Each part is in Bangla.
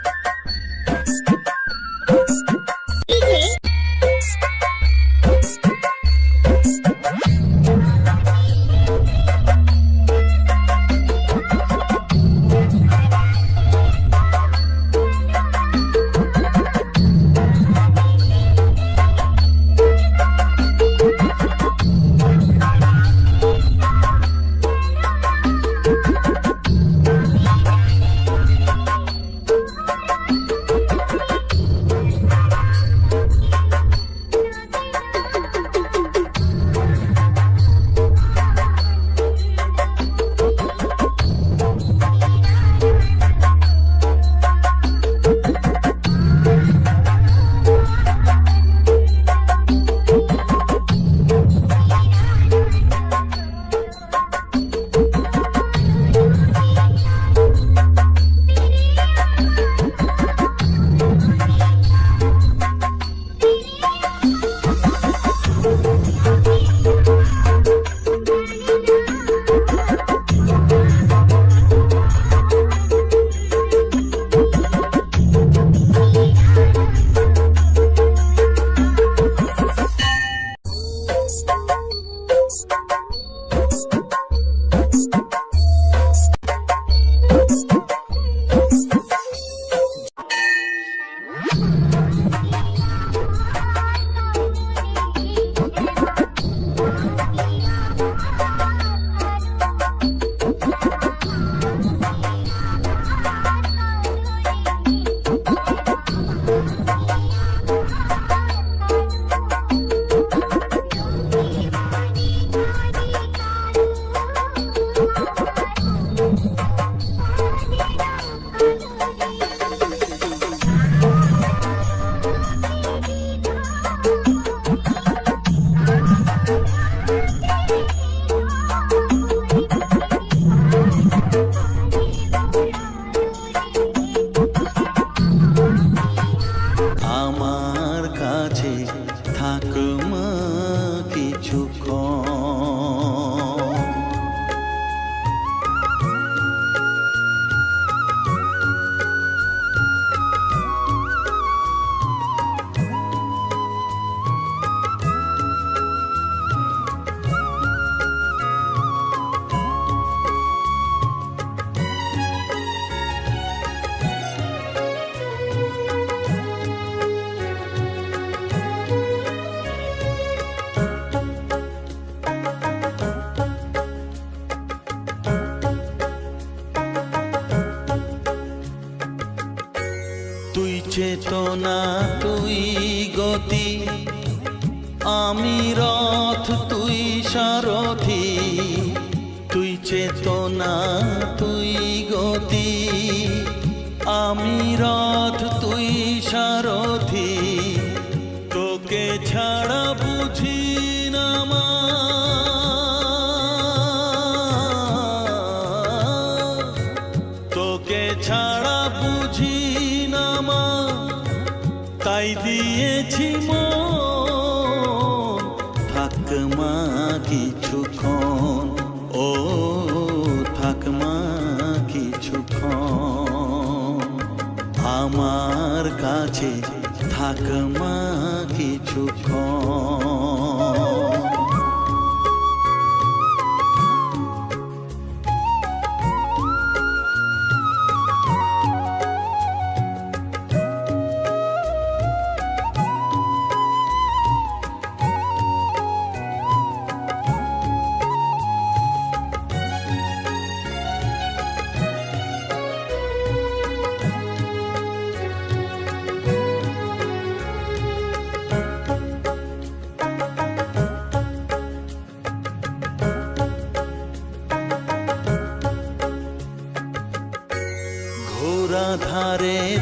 podcast. তুই চেতনা, তুই গতি। আমি রথ, তুই সারথি। তুই চেতনা, তুই গতি। আমি রথ, তুই সারথি। তোকে ছাড়া না মা তাই দিয়েছি মন। থাক মা কিছুক্ষণ ও, থাক মা কিছুক্ষণ আমার কাছে থাক মা কিছুক্ষণ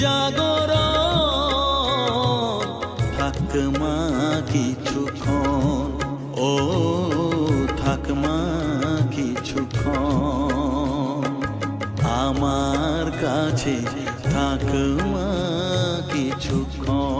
তুই থাকমা ও থাকমা আমার কাছে থাক মা কিছুক্ষণ